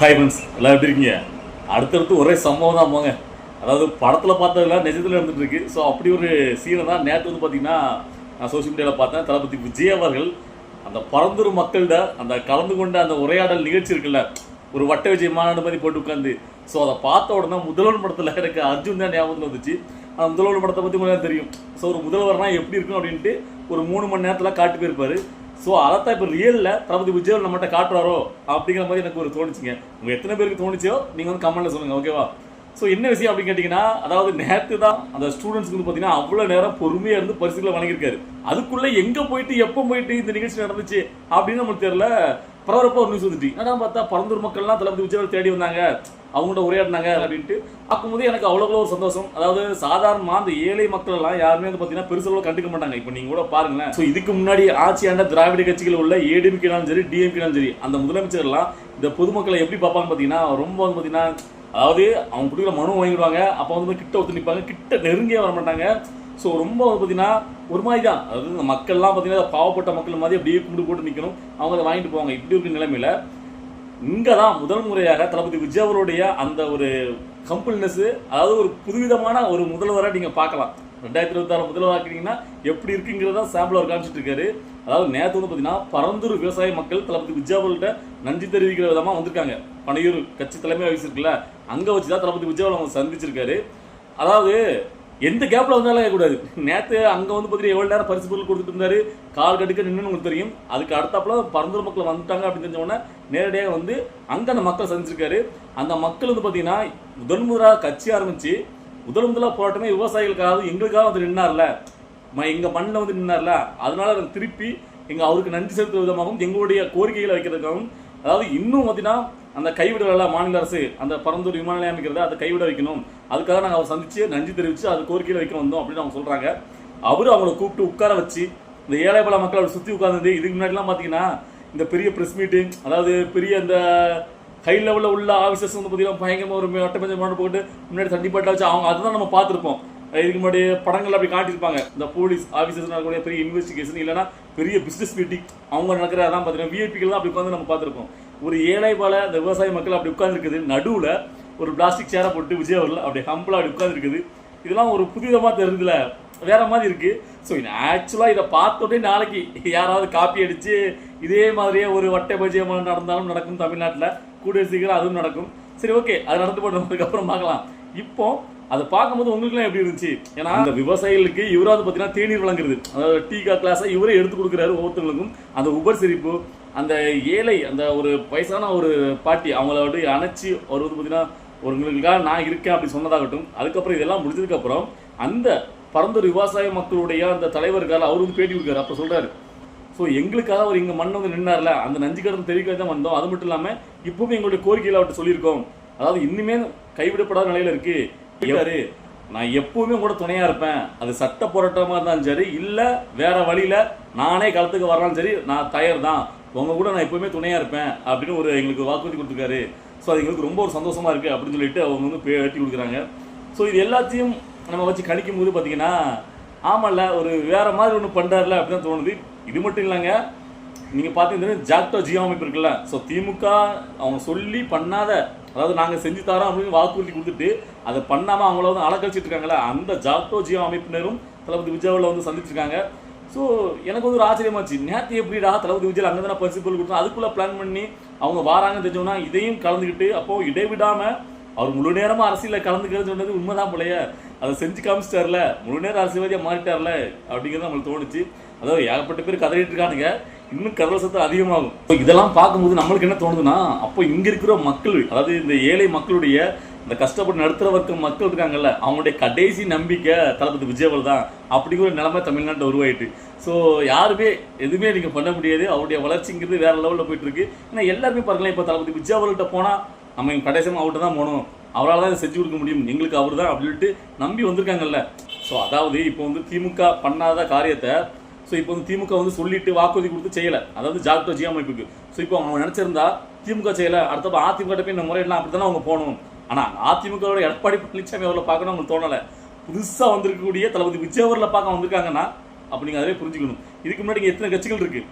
Hi friends எல்லாம் எப்படி இருக்கீங்க? அடுத்தடுத்து ஒரே சம்பவம் தான் போங்க. அதாவது படத்தில் பார்த்ததெல்லாம் நிஜத்தில் இருந்துகிட்ருக்கு ஸோ அப்படி ஒரு சீனை தான் நேற்று வந்து பார்த்தீங்கன்னா நான் சோஷியல் மீடியாவில் பார்த்தேன். தளபதி விஜய் அவர்கள் அந்த பரந்தூர் மக்கள்கிட்ட அந்த கலந்து கொண்ட அந்த உரையாடல் நிகழ்ச்சி இருக்குல்ல ஒரு வட்ட விஜய் மாநாடு மாதிரி போட்டு உட்காந்து ஸோ அதை பார்த்த உடனே முதல்வர் படத்தில் எனக்கு அர்ஜுன் தான் ஞாபகம் வந்துச்சு. அந்த முதல்வர் படத்தை பற்றி உங்களுக்கு தெரியும். ஸோ ஒரு முதல்வர்னால் எப்படி இருக்கும் அப்படின்ட்டு ஒரு மூணு மணி நேரத்தில் காட்டு போயிருப்பார். ஸோ அதைத்தான் இப்போ ரியலில் தளபதி விஜய் நம்மகிட்ட காட்டுறாரோ அப்படிங்கிற மாதிரி எனக்கு ஒரு தோணுச்சுங்க. உங்கள் எத்தனை பேருக்கு தோணுச்சோ நீங்கள் வந்து கமெண்ட்டில் சொல்லுங்கள் ஓகேவா ஸோ என்ன விஷயம் அப்படின்னு கேட்டிங்கன்னா அதாவது நேற்று தான் அந்த ஸ்டூடெண்ட்ஸ்க்கு வந்து பார்த்தீங்கன்னா அவ்வளோ நேரம் பொறுமையாக இருந்து பரிசுகளை வழங்கியிருக்காரு. அதுக்குள்ளே எங்கே போயிட்டு எப்போ போயிட்டு இந்த நிகழ்ச்சி நடந்துச்சு அப்படின்னு நமக்கு தெரியல. பரபரப்பாக ஒரு நியூஸ் வந்துட்டு என்னடா பார்த்தா பரந்தூர் மக்கள்லாம் தளபதி விஜய் தேடி வந்தாங்க. அவங்கள்ட்ட உரையாடினாங்க அப்படின்ட்டு. பார்க்கும்போது எனக்கு அவ்வளோ ஒரு சந்தோஷம். அதாவது சாதாரணமாக அந்த ஏழை மக்கள் எல்லாம் யாருமே வந்து பார்த்தீங்கன்னா பெருசளவு கண்டுக்க மாட்டாங்க. இப்போ நீங்கள் கூட பாருங்களேன். ஸோ இதுக்கு முன்னாடி ஆட்சியாண்ட திராவிட கட்சிகள் உள்ள ஏடிஎம்கேனாலும் சரி டிஎம்கேனாலும் சரி அந்த முதலமைச்சர்லாம் இந்த பொதுமக்களை எப்படி பார்ப்பாங்க பார்த்தீங்கன்னா ரொம்ப வந்து பார்த்தீங்கன்னா அதாவது அவங்க கொடுக்குற மனு வாங்கிடுவாங்க அப்போ வந்து கிட்ட ஒத்து நிற்பாங்க கிட்ட நெருங்கியே வர மாட்டாங்க. ஸோ ரொம்ப வந்து பார்த்தீங்கன்னா ஒரு மாதிரி தான். அதாவது இந்த மக்கள்லாம் பார்த்தீங்கன்னா பாவப்பட்ட மக்கள் மாதிரி அப்படியே கும்பிடு போட்டு நிற்கணும் அவங்க அதை வாங்கிட்டு போவாங்க. இப்படி இருக்கிற நிலைமையில் இங்கே தான் முதல் முறையாக தளபதி விஜய் அவருடைய அந்த ஒரு கம்பல்னஸ்ஸு அதாவது ஒரு புதுவிதமான ஒரு முதல்வராக நீங்கள் பார்க்கலாம். ரெண்டாயிரத்தி இருபத்தாறு முதல்வராக்கிறீங்கன்னா எப்படி இருக்குங்கிறத சாம்பிள் அவர் காமிச்சிட்டு இருக்காரு. அதாவது நேற்று வந்து பார்த்தீங்கன்னா பரந்தூர் விவசாய மக்கள் தளபதி விஜயாவல்கிட்ட நன்றி தெரிவிக்கிற விதமாக வந்திருக்காங்க. பனையூர் கட்சி தலைமை வகிச்சிருக்குல்ல இருக்குல்ல அங்கே வச்சு தான் தளபதி விஜய் அவங்க சந்திச்சிருக்காரு. அதாவது எந்த கேப்பில் வந்தாலும் கூடாது. நேற்று அங்கே வந்து பார்த்தீங்கன்னா எவ்வளோ நேரம் பரிசு பொருள் கொடுத்துட்டு இருந்தாரு கால் கடுக்க நின்று உங்களுக்கு தெரியும். அதுக்கு அடுத்தாப்புல பரந்தூர் மக்கள் வந்துட்டாங்க அப்படின்னு தெரிஞ்சவொடனே நேரடியாக வந்து அங்கே அந்த மக்கள் சந்திச்சிருக்காரு. அந்த மக்கள் வந்து பார்த்தீங்கன்னா முதன் முதலாக கட்சி ஆரம்பிச்சு முதல் முதலாக போராட்டமே விவசாயிகளுக்காக எங்களுக்காக வந்து நின்னார்ல? ம- மண்ணில் வந்து நின்னார்ல? அதனால அதை திருப்பி எங்கள் அவருக்கு நன்றி செலுத்தும் விதமாகவும் எங்களுடைய கோரிக்கைகளை வைக்கிறதுக்காகவும் அதாவது இன்னும் பார்த்தீங்கன்னா அந்த கைவிடல மாநில அரசு அந்த பரந்தூர் விமான நிலையம் அமைக்கிறத அதை கைவிட வைக்கணும். அதுக்காக நாங்கள் அவர் சந்தித்து நன்றி தெரிவித்து அது கோரிக்கையில் வைக்க வந்தோம் அப்படின்னு அவங்க சொல்கிறாங்க அவர் அவங்கள கூப்பிட்டு உட்கார வச்சு இந்த ஏழை பல மக்கள் அவர் சுற்றி உட்காந்துருந்து இதுக்கு முன்னாடிலாம் பார்த்தீங்கன்னா இந்த பெரிய ப்ரெஸ் மீட்டிங் அதாவது பெரிய இந்த ஹை லெவலில் உள்ள ஆஃபீஸர்ஸ் வந்து பார்த்தீங்கன்னா பயங்கரமாக ஒரு வட்டப்பஞ்ச மாடு போட்டு முன்னாடி தண்ணி பாட்டா வச்சு அவங்க அதுதான் நம்ம பார்த்துருப்போம். இதுக்கு முன்னாடி படங்கள் அப்படி காட்டியிருப்பாங்க. இந்த போலீஸ் ஆஃபீஸர்ஸ் நடக்கக்கூடிய பெரிய இன்வெஸ்டிகேஷன் இல்லைன்னா பெரிய பிஸ்னஸ் மீட்டிங் அவங்க நடக்கிற அதான் பார்த்தீங்கன்னா விஐபிகள் தான் அப்படி உட்காந்து நம்ம பார்த்துருப்போம். ஒரு ஏழை போல இந்த விவசாய மக்கள் அப்படி உட்காந்துருக்குது நடுவில் ஒரு பிளாஸ்டிக் சேரை போட்டு விஜய் அவர்கள் அப்படி ஹம்பிளாக அப்படி உட்காந்துருக்குது இதெல்லாம் ஒரு புதிதமாக தெரியுதுல. வேற மாதிரி இருக்கு. ஸோ ஆக்சுவலாக இதை பார்த்தோடனே நாளைக்கு யாராவது காப்பி அடித்து இதே மாதிரியே ஒரு வட்டை பஜ்ஜியம் நடந்தாலும் நடக்கும் தமிழ்நாட்டில். கூடிய சீக்கிரம் அதுவும் நடக்கும். சரி ஓகே அது நடந்து போனதுக்கு அப்புறம் பார்க்கலாம். இப்போ அதை பார்க்கும்போது உங்களுக்குலாம் எப்படி இருந்துச்சு? ஏன்னா அந்த விவசாயிகளுக்கு இவராவது பார்த்தீங்கன்னா தேநீர் வழங்குறது. அதாவது டீ கா கிளாஸை இவரே எடுத்து கொடுக்குறாரு ஒவ்வொருத்தவங்களுக்கும். அந்த உபசரிப்பு அந்த ஏழை அந்த ஒரு வயசான ஒரு பாட்டி அவங்கள வந்து அணைச்சி அவர் வந்து பார்த்தீங்கன்னா ஒருங்களுக்காக நான் இருக்கேன் அப்படி சொன்னதாகட்டும். அதுக்கப்புறம் இதெல்லாம் முடிஞ்சதுக்கப்புறம் அந்த பரந்தூர் விவசாய மக்களுடைய அந்த தலைவர்கள் அவர் வந்து பேட்டி கொடுக்காரு அப்போ சொல்கிறாரு ஸோ எங்களுக்காக அவர் இங்கே மண் வந்து நின்னார்ல அந்த நஞ்சு கடன் தெரிவிக்க தான் வந்தோம். அது மட்டும் இல்லாமல் இப்பவுமே எங்களுடைய கோரிக்கையில் அவர்கிட்ட சொல்லியிருக்கோம். அதாவது இன்னுமே கைவிடப்படாத நிலையில இருக்கு. இருக்காரு. நான் எப்பவுமே கூட துணையா இருப்பேன். அது சட்ட போராட்டமா இருந்தாலும் சரி இல்ல வேற வழியில நானே களத்துக்கு வரலாம் சரி நான் தயார் தான் உங்க கூட நான் எப்பவுமே துணையா இருப்பேன் அப்படின்னு ஒரு எங்களுக்கு வாக்குறுதி கொடுத்துருக்காரு. ஸோ அது எங்களுக்கு ரொம்ப ஒரு சந்தோஷமா இருக்கு அப்படின்னு சொல்லிட்டு அவங்க வந்து பேட்டி கொடுக்குறாங்க. ஸோ இது எல்லாத்தையும் நம்ம வச்சு கணிக்கும் போது பார்த்தீங்கன்னா ஆமாம்ல ஒரு வேற மாதிரி ஒன்று பண்ணுறாருல அப்படின்னு தோணுது. இது மட்டும் இல்லைங்க நீங்கள் பார்த்தீங்கன்னா ஜாக்டோ ஜியோ அமைப்பு இருக்குல்ல. ஸோ திமுக அவங்க சொல்லி பண்ணாத அதாவது நாங்கள் செஞ்சு தரோம் அப்படின்னு வாக்குறுதி கொடுத்துட்டு அதை பண்ணாமல் அவங்கள வந்து அலக்கழிச்சிட்டு இருக்காங்களே அந்த ஜாக்டோ ஜியோ அமைப்பினரும் தளபதி விஜயாவில் வந்து சந்திச்சிருக்காங்க ஸோ எனக்கு வந்து ஒரு ஆச்சரியமாச்சு நேற்று எப்படிடா தளபதி விஜய் அங்கே தானே பரிசு பொருள் கொடுத்தோம்? அதுக்குள்ளே பிளான் பண்ணி அவங்க வராங்கன்னு தெரிஞ்சோம்னா இதையும் கலந்துக்கிட்டு அப்போ இடைவிடாமல் அவர் முழு நேரமாக அரசியலில் கலந்துக்கிறது சொன்னது உண்மைதான் போலையே. அதை செஞ்சு காமிச்சிட்டார்ல. முழு நேரம் அரசியல்வாதியாக மாறிட்டார்ல அப்படிங்கிறது நம்மளுக்கு தோணுச்சு. அதாவது ஏகப்பட்ட பேர் கதறிட்டு இருக்கானுங்க. இன்னும் கடல் சத்தம் அதிகமாகும். இப்போ இதெல்லாம் பார்க்கும்போது நம்மளுக்கு என்ன தோணுதுன்னா அப்போ இங்கே இருக்கிற மக்கள் அதாவது இந்த ஏழை மக்களுடைய இந்த கஷ்டப்பட்டு நடுத்தர வர்க்க மக்கள் இருக்காங்கல்ல அவங்களுடைய கடைசி நம்பிக்கை தளபதி விஜயவல் தான். அப்படிங்கிற ஒரு நிலைமை தமிழ்நாட்டில் உருவாயிட்டு. ஸோ யாருமே எதுவுமே நீங்கள் பண்ண முடியாது. அவருடைய வளர்ச்சிங்கிறது வேற லெவலில் போயிட்டு இருக்கு. ஏன்னா எல்லாருமே பாருங்களேன் இப்போ தளபதி விஜயவல்கிட்ட போனால் நம்ம கடைசியமாக அவர்கிட்ட தான் போகணும். அவரால் தான் இதை செஞ்சு கொடுக்க முடியும். எங்களுக்கு அவர் தான் அப்படின்ட்டு நம்பி வந்திருக்காங்கல்ல. ஸோ அதாவது இப்போ வந்து திமுக பண்ணாத காரியத்தை ஸோ இப்போ வந்து திமுக வந்து சொல்லிட்டு வாக்குறுதி கொடுத்து செய்யலை. அதாவது ஜாக்டோ ஜி அமைப்புக்கு. ஸோ இப்போ அவங்க நினச்சிருந்தா திமுக செய்யலை. அடுத்தப்ப அதிமுக போய் இந்த முறையெல்லாம் அப்படி தானே அவங்க போகணும். ஆனால் அதிமுகவோட எடப்பாடி பழனிசாமி அவர்களை பார்க்கணும் அவங்களுக்கு தோணலை. புதுசாக வந்திருக்கக்கூடிய தளபதி விஜய் அவர்களை பார்க்க வந்திருக்காங்கன்னா அப்போ நீங்கள் அதிலே புரிஞ்சுக்கணும். இதுக்கு முன்னாடி எத்தனை கட்சிகள் இருக்குது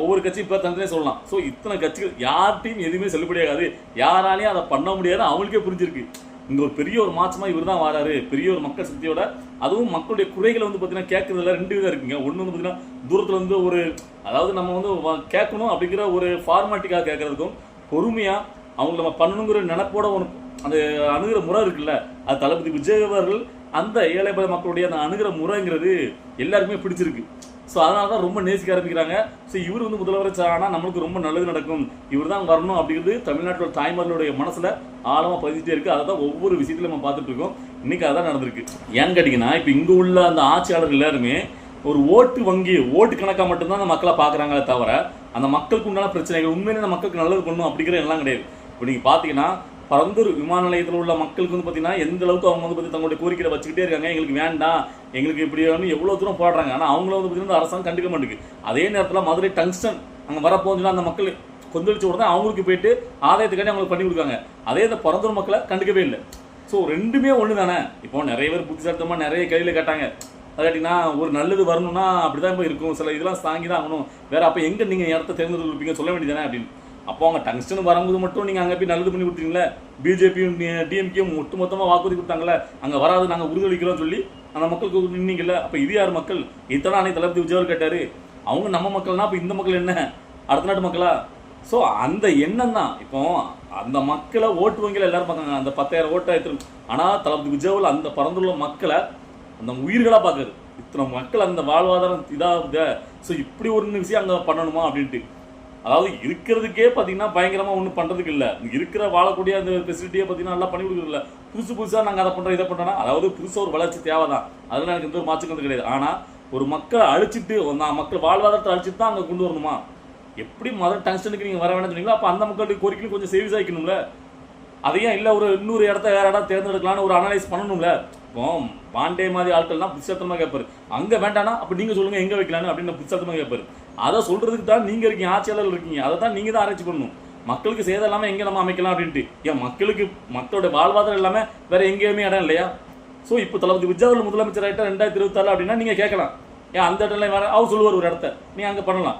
ஒவ்வொரு கட்சியும் இப்போ தந்தனே சொல்லலாம். ஸோ இத்தனை கட்சிகள் யார்கிட்டையும் எதுவுமே செல்லுபடியாகாது யாராலையும் அதை பண்ண முடியாது. அவங்களுக்கே புரிஞ்சிருக்கு. இங்கே ஒரு பெரிய ஒரு மாற்றமாக இவர் தான் வராரு. பெரிய ஒரு மக்கள் சக்தியோட அதுவும் மக்களுடைய குறைகளை வந்து பார்த்தீங்கன்னா கேட்கறதுல ரெண்டு விதம் இருக்குங்க. ஒன்று வந்து பார்த்தீங்கன்னா தூரத்தில் வந்து ஒரு அதாவது நம்ம வந்து கேட்கணும் அப்படிங்கிற ஒரு ஃபார்மாலிட்டிக்காக கேட்கறதுக்கும் பொறுமையாக அவங்க நம்ம பண்ணணுங்கிற நினப்போட ஒன்று அந்த அணுகிற முறை இருக்குல்ல அது தளபதி விஜய் அவர்கள் அந்த ஏழை மக்களுடைய அந்த அணுகிற முறைங்கிறது எல்லாருக்குமே பிடிச்சிருக்கு. ஸோ அதனால தான் ரொம்ப நேசிக்க ஆரம்பிக்கிறாங்க. ஸோ இவர் வந்து முதலமைச்சர் ஆனால் நம்மளுக்கு ரொம்ப நல்லது நடக்கும். இவர் தான் வரணும் அப்படிங்கிறது தமிழ்நாட்டோட தாய்மார்களுடைய மனசில் ஆழமாக பதிஞ்சிட்டே இருக்குது அதை தான் ஒவ்வொரு விஷயத்திலும் நம்ம பார்த்துட்டு இருக்கோம். இன்னைக்கு அதான் நடந்திருக்கு. ஏன்னு கேட்டிங்கன்னா இப்போ இங்கே உள்ள அந்த ஆட்சியாளர்கள் எல்லாருமே ஒரு ஓட்டு வங்கி ஓட்டு கணக்காக மட்டும்தான் அந்த மக்களை பார்க்குறாங்களே தவிர அந்த மக்களுக்கு உண்டான பிரச்சனைகள் உண்மையிலே அந்த மக்களுக்கு நல்லது பண்ணணும் அப்படிங்கிற எல்லாம் கிடையாது. இப்போ நீங்கள் பார்த்தீங்கன்னா பரந்தூர் விமான நிலையத்தில் உள்ள மக்களுக்கு வந்து பார்த்தீங்கன்னா எந்த அளவுக்கு அவங்க வந்து பார்த்தி தங்களுடைய கோரிக்கையை வச்சுக்கிட்டே இருக்காங்க. எங்களுக்கு வேண்டாம். எங்களுக்கு இப்படி வந்து எவ்வளோ தூரம் போடுறாங்க ஆனால் அவங்கள வந்து பார்த்தீங்கன்னா அரசாங்கம் கண்டுக்க மாட்டேங்குது. அதே நேரத்தில் மதுரை டங்ஸ்டன் அங்கே வரப்போகுதுன்னா அந்த மக்கள் கொந்தளிச்சு உடனே அவங்களுக்கு போயிட்டு ஆதாயத்துக்காண்டி அவங்களுக்கு பண்ணி கொடுக்காங்க அதே இந்த பரந்தூர் மக்களை கண்டுக்கவே இல்லை. ஸோ ரெண்டுமே ஒன்று தானே இப்போ நிறைய பேர் புத்திசாலித்தமாக நிறைய கையில் கேட்டாங்க. அது கேட்டிங்கன்னா ஒரு நல்லது வரணும்னா அப்படிதான் இப்போ இருக்கும். சில இதெல்லாம் தாங்கி தான் ஆகணும். வேறு அப்போ எங்கே நீங்கள் இடத்த தேர்ந்தெடுப்பீங்க சொல்ல வேண்டியதானே அப்படின்னு. அப்போ அவங்க டங்ஸ்டன் வரும்போது மட்டும் நீங்கள் அங்கே போய் நல்லது பண்ணி கொடுத்தீங்களே பிஜேபியும் டிஎம்கேயும் ஒட்டு மொத்தமாக வாக்குறுதி கொடுத்தாங்களே அங்கே வராது நாங்கள் உறுதியளிக்கிறோம் சொல்லி அந்த மக்களுக்கு நின்னீங்கல்ல? அப்போ இது யார் மக்கள்? இத்தனை அன்னைக்கு தளபதி விஜயவர் கேட்டார். அவங்க நம்ம மக்கள்னா அப்போ இந்த மக்கள் என்ன? அடுத்த நாட்டு மக்களா? ஸோ அந்த எண்ணம் தான். இப்போ அந்த மக்களை ஓட்டு வங்கியில் எல்லாரும் பார்க்காங்க அந்த பத்தாயிரம் ஓட்டை எடுத்து ஆனால் தளபதி விஜயவில் அந்த பறந்துள்ள மக்களை அந்த உயிர்களாக பார்க்குறது இத்தனை மக்கள் அந்த வாழ்வாதாரம் இதாகுது. ஸோ இப்படி ஒரு விஷயம் அங்கே பண்ணணுமா அப்படின்ட்டு. அதாவது இருக்கிறதுக்கே பார்த்தீங்கன்னா பயங்கரமாக ஒன்றும் பண்ணுறதுக்கு இல்லை. இருக்கிற வாழக்கூடிய அந்த ஃபெசிலிட்டியை பார்த்தீங்கன்னா நல்லா பண்ணி கொடுக்குறதில்ல புதுசு புதுசாக நாங்கள் அதை பண்ணுறோம் இதை பண்ணுறோன்னா அதாவது புதுசாக ஒரு வளர்ச்சி தேவை தான் அதெல்லாம் எனக்கு எந்த ஒரு மாற்றுக்கிறது கிடையாது. ஆனால் ஒரு மக்களை அழிச்சிட்டு நான் மக்கள் வாழ்வாதாரத்தை அழிச்சிட்டு தான் அங்கே கொண்டு வரணுமா? எப்படி மதர் டங்ஸ்டனுக்கு நீங்கள் வர வேணும்னு சொன்னீங்களோ அப்போ அந்த மக்களுடைய கோரிக்கையும் கொஞ்சம் சேவிஸ் ஆகிக்கணும்ல. அதையும் இல்லை ஒரு இன்னொரு இடத்த வேறு இடம் தேர்ந்தெடுக்கலாம்னு ஒரு அனலைஸ் பண்ணணும்ல. இப்போ பாண்டே மாதிரி ஆட்கள்லாம் புத்தகத்தமாக கேட்பாரு அங்கே வேண்டானா அப்போ நீங்கள் சொல்லுங்கள் எங்கே வைக்கலான்னு அப்படின்னு புத்தகத்தமாக கேட்பாரு அதை சொல்கிறதுக்கு தான் நீங்கள் இருக்கீங்க ஆட்சியாளர்கள் இருக்கீங்க. அதை தான் நீங்கள் தான் ஆராய்ச்சி பண்ணணும். மக்களுக்கு சேதம் இல்லாமல் எங்கே நம்ம அமைக்கலாம் அப்படின்ட்டு. ஏன் மக்களுக்கு மக்களோட வாழ்வாதாரம் இல்லாமல் வேற எங்கேயுமே இடம் இல்லையா? ஸோ இப்போ தளபதி விஜயவர்கள் முதலமைச்சர் ஆகிட்டா ரெண்டாயிரத்தி இருபத்தாறு அப்படின்னா நீங்கள் கேட்கலாம். ஏன் அந்த இடத்துல வேற அவர் சொல்லுவார் ஒரு இடத்த. நீ அங்கே பண்ணலாம்.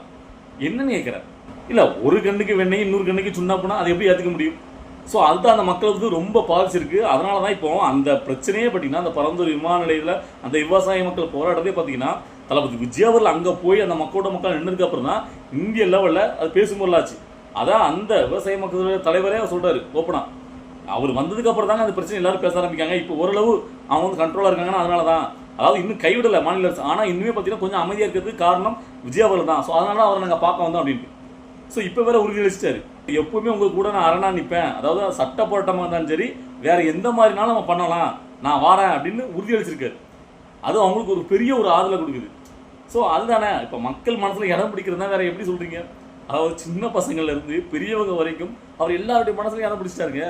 என்னன்னு கேட்குற? இல்லை ஒரு கண்ணுக்கு வெண்ணெய் இன்னொரு கண்ணுக்கு சுண்ணா போனால் அதை எப்படி ஏற்றுக்க முடியும்? ஸோ அதுதான் அந்த மக்களுக்கு ரொம்ப பாதிச்சிருக்கு அதனால தான் இப்போ அந்த பிரச்சனையே பார்த்தீங்கன்னா அந்த பரந்தூர் விமான நிலையத்தில் அந்த விவசாய மக்கள் போராட்டத்தை பார்த்தீங்கன்னா தளபதி விஜய் அவர்கள் அங்கே போய் அந்த மக்களோட மக்கள் நின்றதுக்கு அப்புறம் தான் இந்திய லெவலில் அது பேசும்போலாச்சு அதான் அந்த விவசாய மக்களுடைய தலைவரே அவர் சொல்கிறாரு ஓப்பனா. அவர் வந்ததுக்கு அப்புறம் தாங்க அந்த பிரச்சனை எல்லாரும் பேச ஆரம்பிக்காங்க. இப்போ ஓரளவு அவங்க வந்து கண்ட்ரோலாக இருக்காங்கன்னா அதனால தான் அதாவது இன்னும் கைவிடலை மாநில அரசு. ஆனால் இன்னுமே பார்த்தீங்கன்னா கொஞ்சம் அமைதியாக இருக்கிறதுக்கு காரணம் விஜய் அவர்கள் தான். ஸோ அதனால அவரை நாங்கள் பார்க்க வந்தோம் அப்படின்ட்டு. ஸோ இப்போ வேற உறுதியளிச்சிட்டாரு. எப்பவுமே உங்கள் கூட நான் அரணா நிற்பேன் அதாவது சட்ட போராட்டமாக இருந்தாலும் சரி வேறு எந்த மாதிரினாலும் நம்ம பண்ணலாம். நான் வாரேன் அப்படின்னு உறுதியளிச்சிருக்காரு அது அவங்களுக்கு ஒரு பெரிய ஒரு ஆதரவை கொடுக்குது. ஸோ அதுதானே. இப்போ மக்கள் மனசில் இடம் பிடிக்கிறதுனா வேற எப்படி சொல்கிறீங்க அதாவது சின்ன பசங்கள்லேருந்து பெரியவங்க வரைக்கும் அவர் எல்லாருடைய மனசுலையும் இடம் பிடிச்சிட்டாருங்க.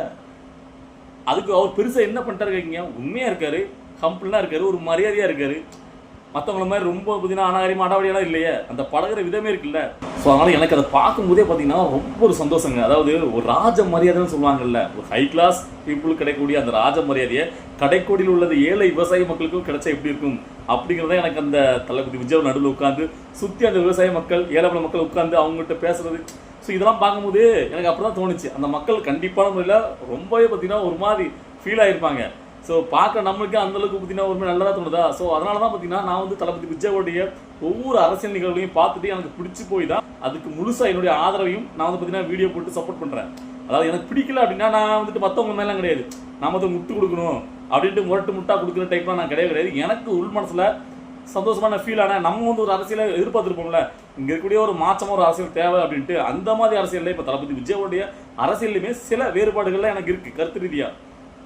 அதுக்கு அவர் பெருசாக என்ன பண்ணிட்டாரு கேட்கீங்க உண்மையாக இருக்காரு ஹம்பிளா இருக்காரு ஒரு மரியாதையாக இருக்காரு. மற்றவங்கள மாதிரி ரொம்ப பார்த்தீங்கன்னா அனாகரியம் அடாவடியெல்லாம் இல்லையே. அந்த பழகுற விதமே இருக்குல்ல. ஸோ அதனால் எனக்கு அதை பார்க்கும்போதே பார்த்தீங்கன்னா ரொம்ப ஒரு சந்தோஷங்க. அதாவது ஒரு ராஜ மரியாதைன்னு சொல்லுவாங்கல்ல ஒரு ஹை கிளாஸ் பீப்புள் கிடைக்கக்கூடிய அந்த ராஜ மரியாதையை கடைக்கோடியில் உள்ளது ஏழை விவசாய மக்களுக்கும் கிடைச்சா எப்படி இருக்கும்? அப்படிங்கிறத எனக்கு அந்த தளபதி விஜய் நடுவில் உட்காந்து சுற்றி அந்த விவசாய மக்கள் ஏழைப்பட மக்கள் உட்காந்து அவங்ககிட்ட பேசுறது. ஸோ இதெல்லாம் பார்க்கும்போது எனக்கு அப்படி தான் தோணுச்சு. அந்த மக்கள் கண்டிப்பான முறையில் ரொம்பவே பார்த்தீங்கன்னா ஒரு மாதிரி ஃபீல் ஆகிருப்பாங்க ஸோ பார்க்க நம்மளுக்கு அந்தளவுக்கு பார்த்தீங்கன்னா ஒரு மாதிரி நல்லதாக தோணுதா? ஸோ அதனால தான் பார்த்தீங்கன்னா நான் வந்து தளபதி விஜயோடைய ஒவ்வொரு அரசியல் நிகழ்வையும் பார்த்துட்டு எனக்கு பிடிச்சி போய் தான் அதுக்கு முழுசாக என்னுடைய ஆதரவையும் நான் வந்து பார்த்தீங்கன்னா வீடியோ போட்டு சப்போர்ட் பண்ணுறேன் அதாவது எனக்கு பிடிக்கல அப்படின்னா நான் வந்துட்டு மற்றவங்க மேலாம் கிடையாது. நான் வந்து முட்டு கொடுக்கணும் அப்படின்ட்டு முரட்டு முட்டா கொடுக்குற டைப்லாம் நான் கிடையவே கிடையாது. எனக்கு உள் மனசில் சந்தோஷமான ஃபீல் ஆனால் நம்ம வந்து ஒரு அரசியலை எதிர்பார்த்துருப்போம்ல. இங்கே இருக்கக்கூடிய ஒரு மாற்றமா ஒரு அரசியல் தேவை அப்படின்ட்டு அந்த மாதிரி அரசியலில் இப்போ தளபதி விஜயோடைய அரசியலுமே சில வேறுபாடுகள்லாம் எனக்கு இருக்குது கருத்து ரீதியாக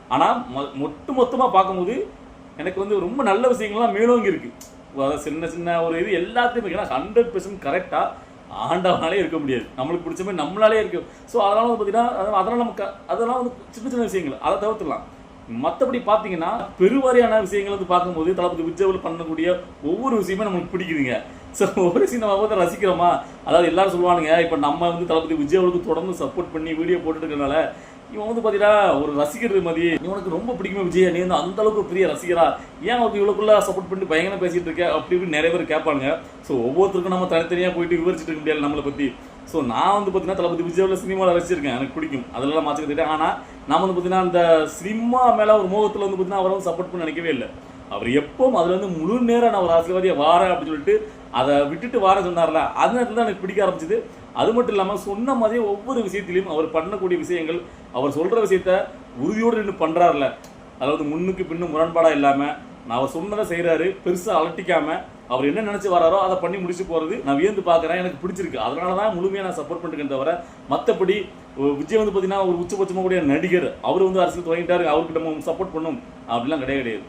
ஆனால் மொ- மொட்டு மொத்தமாக பார்க்கும்போது எனக்கு வந்து ரொம்ப நல்ல விஷயங்கள்லாம் மேலோங்கி இருக்குது அதாவது சின்ன சின்ன ஒரு இது எல்லாத்தையுமே ஹண்ட்ரட் பெர்சன்ட் கரெக்டாக ஆண்டவனாலே இருக்க முடியாது. நம்மளுக்கு பிடிச்ச மாதிரி நம்மளாலே இருக்கும் ஸோ அதனால வந்து பார்த்தீங்கன்னா அதாவது அதெல்லாம் நமக்கு அதெல்லாம் வந்து சின்ன சின்ன விஷயங்கள். அதை தவிர்த்துலாம் மற்றபடி பார்த்தீங்கன்னா பெருவாரியான விஷயங்கள் வந்து பார்க்கும்போது தளபதி விஜயவில் பண்ணக்கூடிய ஒவ்வொரு விஷயமே நம்மளுக்கு பிடிக்குதுங்க. ஸோ ஒவ்வொரு விஷயம் நம்ம பார்த்து ரசிக்கிறோமா? அதாவது எல்லாரும் சொல்லுவானுங்க இப்போ நம்ம வந்து தளபதி விஜய் தொடர்ந்து சப்போர்ட் பண்ணி வீடியோ போட்டுட்டு இருக்கனால இவன் வந்து பார்த்தீங்கன்னா ஒரு ரசிகர் மாதிரி. இவனுக்கு ரொம்ப பிடிக்குமே விஜய் நீ வந்து அந்த அளவுக்கு ஒரு பெரிய ரசிகரா? ஏன் அவருக்கு இவ்வளோக்குள்ள சப்போர்ட் பண்ணி பயங்கரம் பேசிட்டு இருக்க? அப்படி இப்படி நிறைய பேர் கேட்பாங்க ஸோ ஒவ்வொருத்தருக்கும் நம்ம தனித்தனியாக போயிட்டு விவரிச்சிட்டு இருக்க முடியாது நம்மளை பற்றி ஸோ நான் வந்து பார்த்தீங்கன்னா தளபதி விஜயோட சினிமாவில் ரசிச்சிருக்கேன். எனக்கு பிடிக்கும். அதெல்லாம் மாற்றிக்கிட்டேன் ஆனால் நான் வந்து பார்த்தீங்கன்னா அந்த சினிமா மேலே ஒரு மோகத்தில் வந்து பார்த்தீங்கன்னா அவரை வந்து சப்போர்ட் பண்ண நினைக்கவே இல்லை. அவர் எப்பவும் அதில் வந்து முழு நேரம் நான் ஒரு ஆசிரியவாதியை வாரேன் அப்படின்னு சொல்லிட்டு அதை விட்டுட்டு வார சொன்னார்ல அது நேரத்தில் தான் எனக்கு பிடிக்க ஆரம்பிச்சது. அது மட்டும் இல்லாமல் சொன்ன மாதிரி ஒவ்வொரு விஷயத்திலையும் அவர் பண்ணக்கூடிய விஷயங்கள் அவர் சொல்கிற விஷயத்த உறுதியோடு நின்று பண்ணுறாருல அதாவது முன்னுக்கு பின்னும் முரண்பாடாக இல்லாமல் நான் அவர் சொன்னதை செய்கிறாரு பெருசாக அலட்டிக்காமல் அவர் என்ன நினச்சி வராரோ அதை பண்ணி முடிச்சு போகிறது நான் வியந்து பார்க்குறேன் எனக்கு பிடிச்சிருக்கு. அதனால தான் முழுமையாக நான் சப்போர்ட் பண்ணிருக்கேன் தவிர மற்றபடி விஜய் வந்து பார்த்தீங்கன்னா ஒரு உச்சபட்சமாக கூடிய நடிகர். அவர் வந்து அரசியல் தொடங்கிட்டாரு அவருக்கு நம்ம சப்போர்ட் பண்ணும். அப்படிலாம் கிடையாது கிடையாது.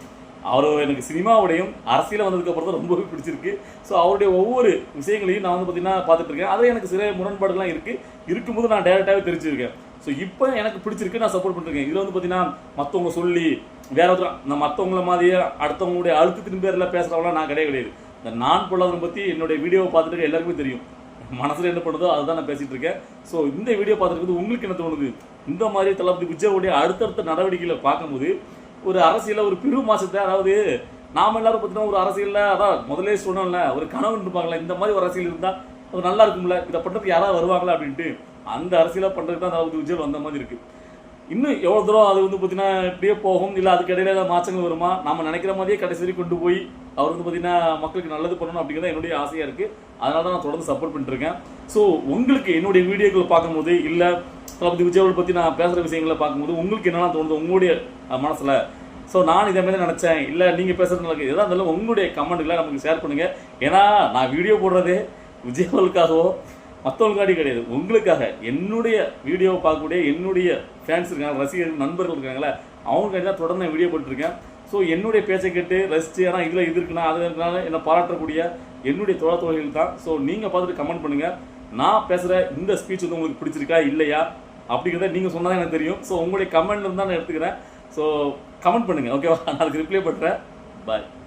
அவர் எனக்கு சினிமாவுடையும் அரசியல் வந்ததுக்கு அப்புறம் தான் ரொம்பவே பிடிச்சிருக்கு. ஸோ அவருடைய ஒவ்வொரு விஷயங்களையும் நான் வந்து பார்த்தீங்கன்னா பார்த்துட்ருக்கேன் அதில் எனக்கு சில முரண்பாடுகள்லாம் இருக்குது இருக்கும்போது நான் டேரெக்டாகவே தெரிஞ்சிருக்கேன். ஸோ இப்போ எனக்கு பிடிச்சிருக்கு நான் சப்போர்ட் பண்ணிருக்கேன். இதில் வந்து பார்த்தீங்கன்னா மற்றவங்க சொல்லி வேற ஒருத்தர் நான் மற்றவங்கள மாதிரியே அடுத்தவங்களுடைய அழுத்தத்தின் பேரில் பேசுகிறவங்களாம் நான் கிடையாது கிடையாது. இந்த நான் பொருளாதாரம் பற்றி என்னுடைய வீடியோவை பார்த்துட்டு எல்லாருக்குமே தெரியும். மனசில் என்ன பண்ணுதோ அதுதான் நான் பேசிகிட்டு இருக்கேன். ஸோ இந்த வீடியோ பார்த்துருக்குது உங்களுக்கு என்ன தோணுது? இந்த மாதிரி தளபதி விஜயோடைய அடுத்தடுத்த நடவடிக்கைகளை பார்க்கும்போது ஒரு அரசியல ஒரு பெரு மாசத்தை அதாவது நாம எல்லாரும் பார்த்தீங்கன்னா ஒரு அரசியல்ல அதான் முதலே சொன்னோம்ல ஒரு கனவு இருப்பாங்களே இந்த மாதிரி ஒரு அரசியல் இருந்தா அது நல்லா இருக்கும்ல இதை பண்றதுக்கு யாராவது வருவாங்களா அப்படின்ட்டு அந்த அரசியலாக பண்றதுக்கு தான் அதாவது விஜய் வந்த மாதிரி இருக்கு. இன்னும் எவ்வளோ தூரம் அது வந்து பார்த்தீங்கன்னா இப்படியே போகும் இல்லை அதுக்கு இடையில ஏதாவது மாற்றங்கள் வருமா நம்ம நினைக்கிற மாதிரியே கடைசி வரைக்கும் கொண்டு போய் அவர் வந்து பார்த்தீங்கன்னா மக்களுக்கு நல்லது பண்ணணும் அப்படிங்கிறது என்னுடைய ஆசையாக இருக்குது அதனால தான் நான் தொடர்ந்து சப்போர்ட் பண்ணிட்டுருக்கேன் ஸோ உங்களுக்கு என்னுடைய வீடியோக்களை பார்க்கும்போது இல்லை தளபதி விஜய் அவர்கள் பற்றி நான் பேசுகிற விஷயங்களை பார்க்கும்போது உங்களுக்கு என்னென்ன தோணுது? உங்களுடைய மனசில். ஸோ நான் இதே மாதிரி நினச்சேன். இல்லை நீங்கள் பேசுறது எனக்கு எதாக இருந்தாலும் உங்களுடைய கமெண்ட்டுகளை நமக்கு ஷேர் பண்ணுங்கள் ஏன்னா நான் வீடியோ போடுறதே விஜய் அவர்களுக்காகவோ மற்றவங்களுக்காடி கிடையாது. உங்களுக்காக. என்னுடைய வீடியோவை பார்க்கக்கூடிய என்னுடைய ஃபேன்ஸ் இருக்காங்க ரசிகர்கள் நண்பர்கள் இருக்காங்களே அவங்களுக்காக தான் தொடர்ந்து நான் வீடியோ போட்டுருக்கேன். ஸோ என்னுடைய பேச்சை கேட்டு ரசிச்சு ஆனால் இதில் இது இருக்குன்னா அது இருக்கனால என்னை பாராட்டக்கூடிய என்னுடைய தோழ தொழில்கள் தான். ஸோ நீங்கள் பார்த்துட்டு கமெண்ட் பண்ணுங்கள் நான் பேசுகிற இந்த ஸ்பீச் வந்து உங்களுக்கு பிடிச்சிருக்கா? இல்லையா? அப்படிங்கிறத நீங்கள் சொன்னால் தான் எனக்கு தெரியும். ஸோ உங்களுடைய கமெண்ட் தான் நான் எடுத்துக்கிறேன். ஸோ கமெண்ட் பண்ணுங்கள் ஓகேவா நான் அதுக்கு ரிப்ளை பண்ணுறேன் பாய்